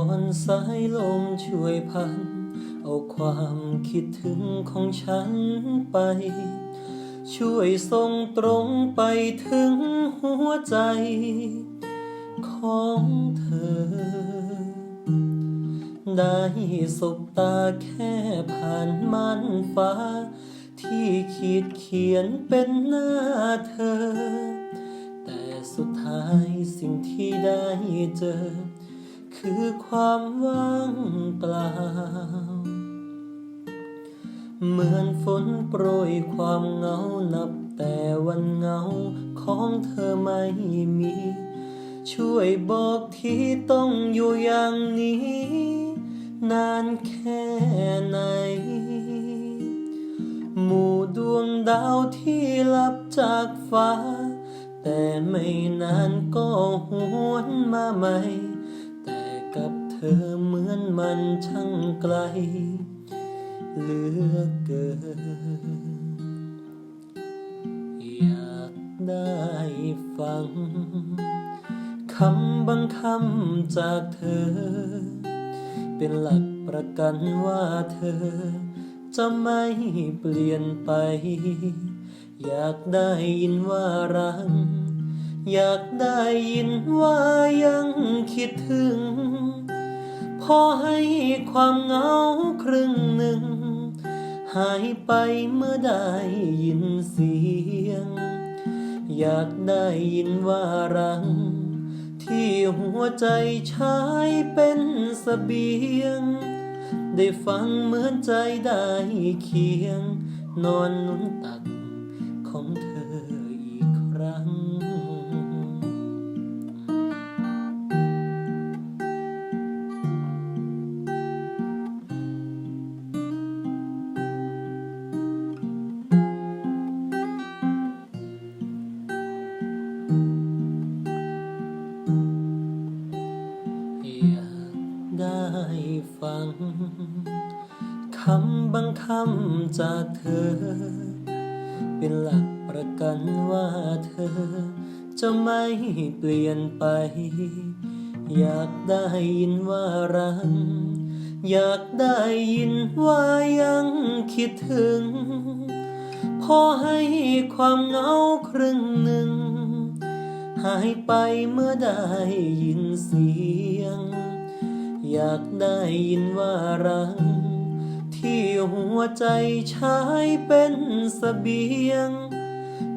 อนสายลมช่วยพัน เอาความคิดถึงของฉันไป ช่วยส่งตรงไปถึงหัวใจ ของเธอ ได้สบตาแค่ผ่านม่านฟ้า ที่ขีดเขียนเป็นหน้าเธอ แต่สุดท้ายสิ่งที่ได้เจอ คือความว่างเปล่า เหมือนฝนโปรยความเหงานับแต่วันเหงาของเธอไม่มี ช่วยบอกที่ต้องอยู่อย่างนี้ นานแค่ไหน หมู่ดวงดาวที่ลับจากฟ้า แต่ไม่นานก็หวนมาใหม่ อเหมือนมันช่างไกลเหลือเกิน อยากได้ฟังคำบางคำจากเธอ เป็นหลักประกันว่าเธอ จะไม่เปลี่ยนไป อยากได้ยินว่ารัก อยากได้ยินว่ายังคิดถึง พอให้ความเหงาครึ่งหนึ่ง หายไปเมื่อได้ยินเสียง อยากได้ยินว่ารัง ที่หัวใจใช้เป็นเสบียง ได้ฟังเหมือนใจได้เคียง นอนนุนตัก ได้ฟังคำบางคำจากเธอ เป็นหลักประกันว่าเธอ จะไม่เปลี่ยนไป อยากได้ยินว่ารัก อยากได้ยินว่ายังคิดถึง พอให้ความเหงาครึ่งหนึ่ง หายไปเมื่อได้ยินเสียง อยากได้ยินว่ารัก ที่หัวใจใช้เป็นเสบียง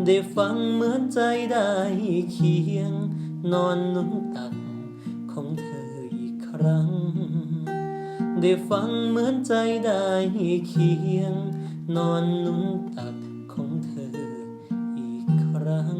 ได้ฟังเหมือนใจได้เคียง นอนนุ่นตักของเธออีกครั้ง ได้ฟังเหมือนใจได้เคียง นอนนุ่นตักของเธออีกครั้ง